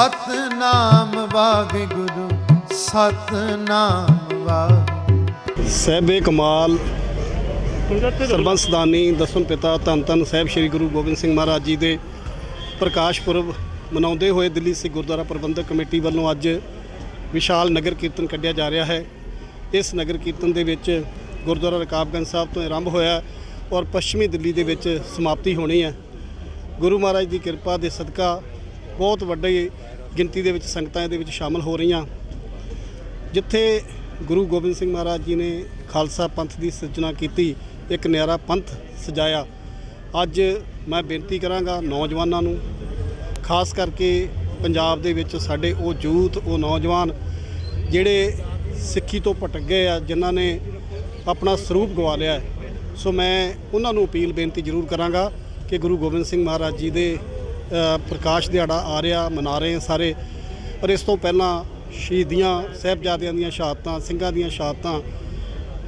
ਸਤਨਾਮ ਵਾਹਿਗੁਰੂ ਸਤਨਾਮ ਵਾਹਿਗੁਰੂ। ਸਹਿਬੇ ਕਮਾਲ ਸਰਬੰਸ ਦਾਨੀ ਦਸਮ ਪਿਤਾ ਧੰਨ ਧੰਨ ਸਾਹਿਬ ਸ੍ਰੀ ਗੁਰੂ ਗੋਬਿੰਦ ਸਿੰਘ ਮਹਾਰਾਜ ਜੀ ਦੇ ਪ੍ਰਕਾਸ਼ ਪੁਰਬ ਮਨਾਉਂਦੇ ਹੋਏ ਦਿੱਲੀ ਸਿੱਖ ਗੁਰਦੁਆਰਾ ਪ੍ਰਬੰਧਕ ਕਮੇਟੀ ਵੱਲੋਂ ਅੱਜ ਵਿਸ਼ਾਲ ਨਗਰ ਕੀਰਤਨ ਕੱਢਿਆ ਜਾ ਰਿਹਾ ਹੈ। ਇਸ ਨਗਰ ਕੀਰਤਨ ਦੇ ਵਿੱਚ ਗੁਰਦੁਆਰਾ ਰਕਾਬਗੰਜ ਸਾਹਿਬ ਤੋਂ ਆਰੰਭ ਹੋਇਆ ਔਰ ਪੱਛਮੀ ਦਿੱਲੀ ਦੇ ਵਿੱਚ ਸਮਾਪਤੀ ਹੋਣੀ ਹੈ। ਗੁਰੂ ਮਹਾਰਾਜ ਦੀ ਕਿਰਪਾ ਦੇ ਸਦਕਾ ਬਹੁਤ ਵੱਡੀ ਗਿਣਤੀ ਦੇ ਵਿੱਚ ਸੰਗਤਾਂ ਇਹਦੇ ਵਿੱਚ ਸ਼ਾਮਲ ਹੋ ਰਹੀਆਂ। ਜਿੱਥੇ ਗੁਰੂ ਗੋਬਿੰਦ ਸਿੰਘ ਮਹਾਰਾਜ ਜੀ ਨੇ ਖਾਲਸਾ ਪੰਥ ਦੀ ਸਿਰਜਣਾ ਕੀਤੀ, ਇੱਕ ਨਿਆਰਾ ਪੰਥ ਸਜਾਇਆ। ਅੱਜ ਮੈਂ ਬੇਨਤੀ ਕਰਾਂਗਾ ਨੌਜਵਾਨਾਂ ਨੂੰ, ਖਾਸ ਕਰਕੇ ਪੰਜਾਬ ਦੇ ਵਿੱਚ ਸਾਡੇ ਉਹ ਯੂਥ ਉਹ ਨੌਜਵਾਨ ਜਿਹੜੇ ਸਿੱਖੀ ਤੋਂ ਭਟਕ ਗਏ ਆ, ਜਿਨ੍ਹਾਂ ਨੇ ਆਪਣਾ ਸਰੂਪ ਗਵਾ ਲਿਆ ਸੋ ਮੈਂ ਉਹਨਾਂ ਨੂੰ ਅਪੀਲ ਬੇਨਤੀ ਜ਼ਰੂਰ ਕਰਾਂਗਾ ਕਿ ਗੁਰੂ ਗੋਬਿੰਦ ਸਿੰਘ ਮਹਾਰਾਜ ਜੀ ਦੇ ਪ੍ਰਕਾਸ਼ ਦਿਹਾੜਾ ਆ ਰਿਹਾ, ਮਨਾ ਰਹੇ ਹਾਂ ਸਾਰੇ। ਪਰ ਇਸ ਤੋਂ ਪਹਿਲਾਂ ਸ਼ਹੀਦੀਆਂ ਸਾਹਿਬਜ਼ਾਦਿਆਂ ਦੀਆਂ ਸ਼ਹਾਦਤਾਂ, ਸਿੰਘਾਂ ਦੀਆਂ ਸ਼ਹਾਦਤਾਂ,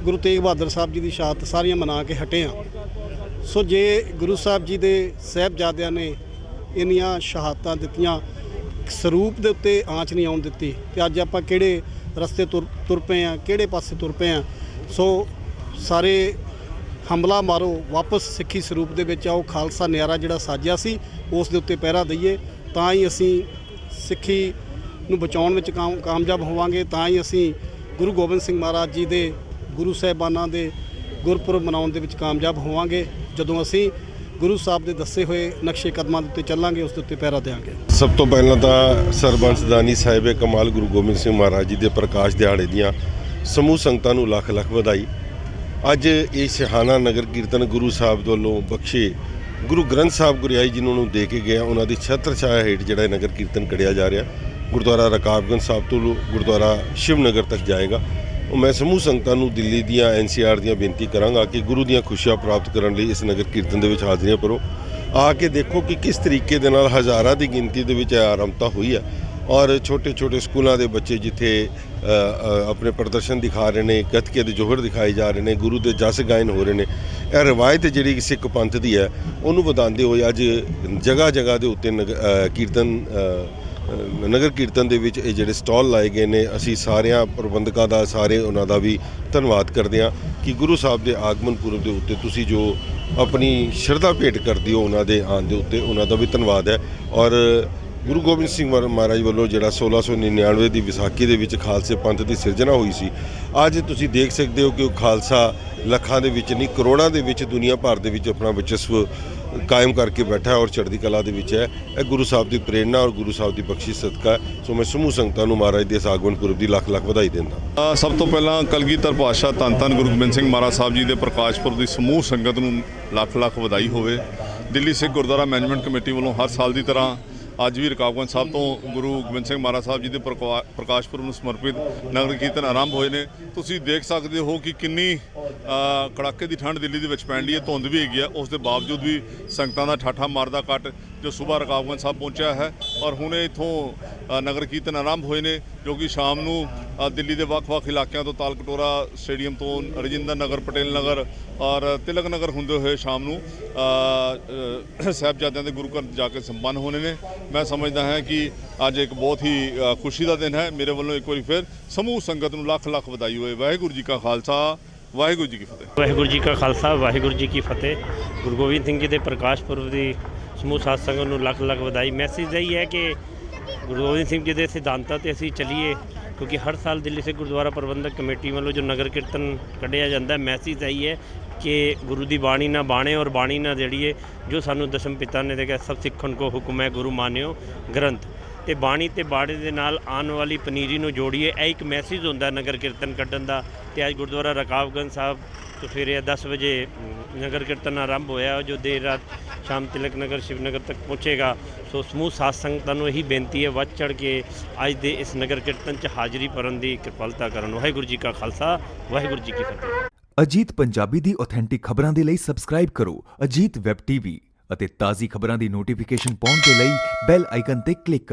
ਗੁਰੂ ਤੇਗ ਬਹਾਦਰ ਸਾਹਿਬ ਜੀ ਦੀ ਸ਼ਹਾਦਤ ਸਾਰੀਆਂ ਮਨਾ ਕੇ ਹਟੇ ਹਾਂ ਸੋ ਜੇ ਗੁਰੂ ਸਾਹਿਬ ਜੀ ਦੇ ਸਾਹਿਬਜ਼ਾਦਿਆਂ ਨੇ ਇੰਨੀਆਂ ਸ਼ਹਾਦਤਾਂ ਦਿੱਤੀਆਂ, ਸਰੂਪ ਦੇ ਉੱਤੇ ਆਂਚ ਨਹੀਂ ਆਉਣ ਦਿੱਤੀ ਤੇ ਅੱਜ ਆਪਾਂ ਕਿਹੜੇ ਰਸਤੇ ਤੁਰ ਤੁਰ ਪਏ ਆ, ਕਿਹੜੇ ਪਾਸੇ ਤੁਰ ਪਏ ਆ। ਸੋ ਸਾਰੇ ਹਮਲਾ ਮਾਰੋ, ਵਾਪਸ ਸਿੱਖੀ ਸਰੂਪ ਦੇ ਵਿੱਚ ਆਓ, ਖਾਲਸਾ ਨਿਆਰਾ ਜਿਹੜਾ ਸਾਜਿਆ ਸੀ, ਉਸ ਦੇ ਉੱਤੇ ਪਹਿਰਾ ਦਈਏ। ਤਾਂ ਹੀ ਅਸੀਂ ਸਿੱਖੀ ਨੂੰ ਬਚਾਉਣ ਵਿੱਚ ਕਾਮ- ਕਾਮਯਾਬ ਹੋਵਾਂਗੇ। ਤਾਂ ਹੀ ਅਸੀਂ ਗੁਰੂ ਗੋਬਿੰਦ ਸਿੰਘ ਮਹਾਰਾਜ ਜੀ ਦੇ, ਗੁਰੂ ਸਾਹਿਬਾਨਾਂ ਦੇ ਗੁਰਪੁਰਬ ਮਨਾਉਣ ਦੇ ਵਿੱਚ ਕਾਮਯਾਬ ਹੋਵਾਂਗੇ। ਜਦੋਂ ਅਸੀਂ ਗੁਰੂ ਸਾਹਿਬ ਦੇ ਦੱਸੇ ਹੋਏ ਨਕਸ਼ੇ ਕਦਮਾਂ ਦੇ ਉੱਤੇ ਚੱਲਾਂਗੇ, ਉਸ ਦੇ ਉੱਤੇ ਪਹਿਰਾ ਦੇਵਾਂਗੇ ਸਭ ਤੋਂ ਪਹਿਲਾਂ ਤਾਂ ਸਰਬੰਸਦਾਨੀ ਸਾਹਿਬੇ ਕਮਾਲ ਗੁਰੂ ਗੋਬਿੰਦ ਸਿੰਘ ਮਹਾਰਾਜ ਜੀ ਦੇ ਪ੍ਰਕਾਸ਼ ਦਿਹਾੜੇ ਦੀਆਂ ਸਮੂਹ ਸੰਗਤਾਂ ਨੂੰ ਲੱਖ ਲੱਖ ਵਧਾਈ। ਅੱਜ ਇਹ ਸਿਹਾਨਾ ਨਗਰ ਕੀਰਤਨ ਗੁਰੂ ਸਾਹਿਬ ਵੱਲੋਂ ਬਖਸ਼ੇ ਗੁਰੂ ਗ੍ਰੰਥ ਸਾਹਿਬ ਗੁਰਿਆਈ ਜਿਨ੍ਹਾਂ ਨੂੰ ਦੇ ਕੇ ਗਿਆ। ਉਹਨਾਂ ਦੀ ਛਤਰ ਛਾਇਆ ਹੇਠ ਜਿਹੜਾ ਨਗਰ ਕੀਰਤਨ ਕੜਿਆ ਜਾ ਰਿਹਾ। ਗੁਰਦੁਆਰਾ ਰਕਾਬਗੰਜ ਸਾਹਿਬ ਤੋਂ ਗੁਰਦੁਆਰਾ ਸ਼ਿਵ ਨਗਰ ਤੱਕ ਜਾਏਗਾ। ਉਹ ਮੈਂ ਸਮੂਹ ਸੰਗਤਾਂ ਨੂੰ ਦਿੱਲੀ ਦੀਆਂ ਐਨਸੀਆਰ ਦੀਆਂ ਬੇਨਤੀ ਕਰਾਂਗਾ ਕਿ ਗੁਰੂ ਦੀਆਂ ਖੁਸ਼ੀਆਂ ਪ੍ਰਾਪਤ ਕਰਨ ਲਈ ਇਸ ਨਗਰ ਕੀਰਤਨ ਦੇ ਵਿੱਚ ਹਾਜ਼ਰੀਆਂ ਭਰੋ। ਆ ਕੇ ਦੇਖੋ ਕਿ ਕਿਸ ਤਰੀਕੇ ਦੇ ਨਾਲ ਹਜ਼ਾਰਾਂ ਦੀ ਗਿਣਤੀ ਦੇ ਵਿੱਚ ਇਹ ਆਰੰਭਤਾ ਹੋਈ ਹੈ। ਔਰ ਛੋਟੇ ਛੋਟੇ ਸਕੂਲਾਂ ਦੇ ਬੱਚੇ ਜਿੱਥੇ ਆਪਣੇ ਪ੍ਰਦਰਸ਼ਨ ਦਿਖਾ ਰਹੇ ਨੇ, ਗੱਤਕੇ ਦੇ ਜੋਹਰ ਦਿਖਾਏ ਜਾ ਰਹੇ ਨੇ, ਗੁਰੂ ਦੇ ਜਸ ਗਾਇਨ ਹੋ ਰਹੇ ਨੇ, ਇਹ ਰਵਾਇਤ ਜਿਹੜੀ ਸਿੱਖ ਪੰਥ ਦੀ ਹੈ, ਉਹਨੂੰ ਵਧਾਉਂਦੇ ਹੋਏ ਅੱਜ ਜਗ੍ਹਾ ਜਗ੍ਹਾ ਦੇ ਉੱਤੇ ਨਗ- ਕੀਰਤਨ ਨਗਰ ਕੀਰਤਨ ਦੇ ਵਿੱਚ ਇਹ ਜਿਹੜੇ ਸਟਾਲ ਲਾਏ ਗਏ ਨੇ, ਅਸੀਂ ਸਾਰਿਆਂ ਪ੍ਰਬੰਧਕਾਂ ਦਾ, ਸਾਰੇ ਉਹਨਾਂ ਦਾ ਵੀ ਧੰਨਵਾਦ ਕਰਦੇ ਹਾਂ ਕਿ ਗੁਰੂ ਸਾਹਿਬ ਦੇ ਆਗਮਨ ਪੁਰਬ ਦੇ ਉੱਤੇ ਤੁਸੀਂ ਜੋ ਆਪਣੀ ਸ਼ਰਧਾ ਭੇਟ ਕਰਦੇ ਹੋ ਉਹਨਾਂ ਦੇ ਆਉਣ ਦੇ ਉੱਤੇ, ਉਹਨਾਂ ਦਾ ਵੀ ਧੰਨਵਾਦ ਹੈ ਔਰ ਗੁਰੂ ਗੋਬਿੰਦ ਸਿੰਘ ਮਹਾ- ਮਹਾਰਾਜ ਵੱਲੋਂ ਜਿਹੜਾ 1699 ਦੀ ਵਿਸਾਖੀ ਦੇ ਵਿੱਚ ਖਾਲਸੇ ਪੰਥ ਦੀ ਸਿਰਜਣਾ ਹੋਈ ਸੀ, ਅੱਜ ਤੁਸੀਂ ਦੇਖ ਸਕਦੇ ਹੋ ਕਿ ਉਹ ਖਾਲਸਾ ਲੱਖਾਂ ਦੇ ਵਿੱਚ ਨਹੀਂ, ਕਰੋੜਾਂ ਦੇ ਵਿੱਚ ਦੁਨੀਆ ਭਰ ਦੇ ਵਿੱਚ ਆਪਣਾ ਵਚਸਵ ਕਾਇਮ ਕਰਕੇ ਬੈਠਾ ਹੈ ਔਰ ਚੜ੍ਹਦੀ ਕਲਾ ਦੇ ਵਿੱਚ ਹੈ। ਇਹ ਗੁਰੂ ਸਾਹਿਬ ਦੀ ਪ੍ਰੇਰਣਾ ਔਰ ਗੁਰੂ ਸਾਹਿਬ ਦੀ ਬਖਸ਼ਿਸ਼ ਸਦਕਾ ਸੋ ਮੈਂ ਸਮੂਹ ਸੰਗਤਾਂ ਨੂੰ ਮਹਾਰਾਜ ਦੇ ਇਸ ਪੁਰਬ ਦੀ ਲੱਖ ਲੱਖ ਵਧਾਈ ਦਿੰਦਾ ਸਭ ਤੋਂ ਪਹਿਲਾਂ ਕਲਗੀਧਰ ਪਾਤਸ਼ਾਹ ਧੰਨ ਧੰਨ ਗੁਰੂ ਗੋਬਿੰਦ ਸਿੰਘ ਮਹਾਰਾਜ ਸਾਹਿਬ ਜੀ ਦੇ ਪ੍ਰਕਾਸ਼ ਪੁਰਬ ਦੀ ਸਮੂਹ ਸੰਗਤ ਨੂੰ ਲੱਖ ਲੱਖ ਵਧਾਈ ਹੋਵੇ। ਦਿੱਲੀ ਸਿੱਖ ਗੁਰਦੁਆਰਾ ਮੈਨੇਜਮੈਂਟ ਕਮੇਟੀ ਵੱਲੋਂ ਹਰ ਸਾਲ ਦੀ ਤਰ੍ਹਾਂ ਅੱਜ ਵੀ ਰਕਾਬਗੰਜ ਸਾਹਿਬ ਤੋਂ ਗੁਰੂ ਗੋਬਿੰਦ ਸਿੰਘ ਮਹਾਰਾਜ ਸਾਹਿਬ ਜੀ ਦੇ ਪ੍ਰਕਾ- ਪ੍ਰਕਾਸ਼ ਪੁਰਬ ਨੂੰ ਸਮਰਪਿਤ ਨਗਰ ਕੀਰਤਨ ਆਰੰਭ ਹੋਏ ਨੇ। ਤੁਸੀਂ ਦੇਖ ਸਕਦੇ ਹੋ ਕਿ ਕਿੰਨੀ ਕੜਾਕੇ ਦੀ ਠੰਡ ਦਿੱਲੀ ਦੇ ਵਿੱਚ ਪੈਣ ਦੀ ਹੈ, ਧੁੰਦ ਵੀ ਹੈਗੀ ਆ। ਉਸ ਦੇ ਬਾਵਜੂਦ ਵੀ ਸੰਗਤਾਂ ਦਾ ਠਾਠਾ ਮਾਰਦਾ ਕੱਟ। ਜੋ ਸਵੇਰ ਰਕਾਬਗੰਜ ਸਾਹਿਬ ਪਹੁੰਚਿਆ ਹੈ ਔਰ ਹੁਣੇ ਇਥੋਂ ਨਗਰ ਕੀਰਤਨ ਆਰੰਭ ਹੋਏ ਨੇ ਜੋ ਕਿ ਸ਼ਾਮ ਨੂੰ ਦਿੱਲੀ ਦੇ ਵੱਖ-ਵੱਖ ਇਲਾਕਿਆਂ ਤੋਂ ਤਾਲਕਟੋਰਾ ਸਟੇਡੀਅਮ ਤੋਂ ਰਜਿੰਦਰ ਨਗਰ ਪਟੇਲ ਨਗਰ ਔਰ ਤਿਲਕ ਨਗਰ ਹੁੰਦੇ ਹੋਏ ਸ਼ਾਮ ਨੂੰ ਅ, ਸਾਹਿਬਜ਼ਾਦਿਆਂ ਦੇ ਗੁਰੂ ਘਰ ਜਾ ਕੇ ਸੰਪੰਨ ਹੋਣੇ ਨੇ। ਮੈਂ ਸਮਝਦਾ ਹਾਂ ਕਿ ਅੱਜ ਇੱਕ ਬਹੁਤ ਹੀ ਖੁਸ਼ੀ ਦਾ ਦਿਨ ਹੈ। ਮੇਰੇ ਵੱਲੋਂ ਇੱਕ ਵਾਰੀ ਫਿਰ ਸਮੂਹ ਸੰਗਤ ਨੂੰ ਲੱਖ ਲੱਖ ਵਧਾਈ ਹੋਏ ਵਾਹਿਗੁਰੂ ਜੀ ਕਾ ਖਾਲਸਾ ਵਾਹਿਗੁਰੂ ਜੀ ਕੀ ਫਤਿਹ। ਵਾਹਿਗੁਰੂ ਜੀ ਕਾ ਖਾਲਸਾ ਵਾਹਿਗੁਰੂ ਜੀ ਕੀ ਫਤਿਹ। ਗੁਰੂ ਗੋਬਿੰਦ ਸਿੰਘ ਜੀ ਦੇ ਪ੍ਰਕਾਸ਼ ਪੁਰਬ ਦੀ ਸਮੂਹ ਸਾਧ ਸੰਗਤ ਨੂੰ ਲੱਖ ਲੱਖ ਵਧਾਈ। ਮੈਸੇਜ ਇਹ ਹੈ ਕਿ ਗੁਰੂ ਗੋਬਿੰਦ ਸਿੰਘ ਜੀ ਦੇ ਸਿਧਾਂਤਾਂ ਤੇ ਅਸੀਂ ਚੱਲੀਏ, ਕਿਉਂਕਿ ਹਰ ਸਾਲ ਦਿੱਲੀ ਸਿੱਖ ਗੁਰਦੁਆਰਾ ਪ੍ਰਬੰਧਕ ਕਮੇਟੀ ਵੱਲੋਂ ਜੋ ਨਗਰ ਕੀਰਤਨ ਕੱਢਿਆ ਜਾਂਦਾ ਹੈ ਮੈਸੇਜ ਇਹੀ ਹੈ ਕਿ ਗੁਰੂ ਦੀ ਬਾਣੀ ਨਾ ਬਾਣੇ ਔਰ ਬਾਣੀ ਨਾ ਜੜੀਏ ਜੋ ਸਾਨੂੰ ਦਸ਼ਮ ਪਿਤਾ ਨੇ ਦੇਖਿਆ ਸਭ ਸਿੱਖਣ ਕੋ ਹੁਕਮ ਹੈ ਗੁਰੂ ਮਾਨਿਓ ਗ੍ਰੰਥ। ਤੇ ਬਾਣੀ ਤੇ ਬਾੜੇ ਦੇ ਨਾਲ ਆਉਣ ਵਾਲੀ ਪਨੀਰੀ ਨੂੰ ਜੋੜੀਏ, ਇਹ ਇੱਕ ਮੈਸੇਜ ਹੁੰਦਾ ਨਗਰ ਕੀਰਤਨ ਕੱਢਣ ਦਾ। ਤੇ ਅੱਜ ਗੁਰਦੁਆਰਾ ਰਕਾਬਗੰਜ ਸਾਹਿਬ ਤੋਂ ਸਵੇਰੇ 10 ਵਜੇ ਅਮ, ਨਗਰ ਕੀਰਤਨ ਆਰੰਭ ਹੋਇਆ। ਜੋ ਦੇਰ ਰਾਤ ਸ਼ਾਮ ਤਿਲਕ ਨਗਰ ਸ਼ਿਵਨਗਰ ਤੱਕ ਪਹੁੰਚੇਗਾ ਸੋ ਸਮੂਹ ਸਾਧ ਸੰਗਤਾਂ ਨੂੰ ਇਹੀ ਬੇਨਤੀ ਹੈ ਵੱਧ ਚੜ ਕੇ ਅੱਜ ਦੇ ਇਸ ਨਗਰ ਕੀਰਤਨ 'ਚ ਹਾਜ਼ਰੀ ਭਰਨ ਦੀ ਕਿਰਪਾਲਤਾ ਕਰਨ। ਵਾਹਿਗੁਰੂ ਜੀ ਕਾ ਖਾਲਸਾ ਵਾਹਿਗੁਰੂ ਜੀ ਕੀ ਫਤਿਹ। ਅਜੀਤ ਪੰਜਾਬੀ ਦੀ ਆਥੈਂਟਿਕ ਖਬਰਾਂ ਦੇ ਲਈ ਸਬਸਕ੍ਰਾਈਬ ਕਰੋ ਅਜੀਤ ਵੈਬ ਟੀਵੀ ਅਤੇ ਤਾਜ਼ੀ ਖਬਰਾਂ ਦੀ ਨੋਟੀਫਿਕੇਸ਼ਨ ਪਾਉਣ ਦੇ ਲਈ ਬੈਲ ਆਈਕਨ ਤੇ ਕਲਿੱਕ ਕਰੋ।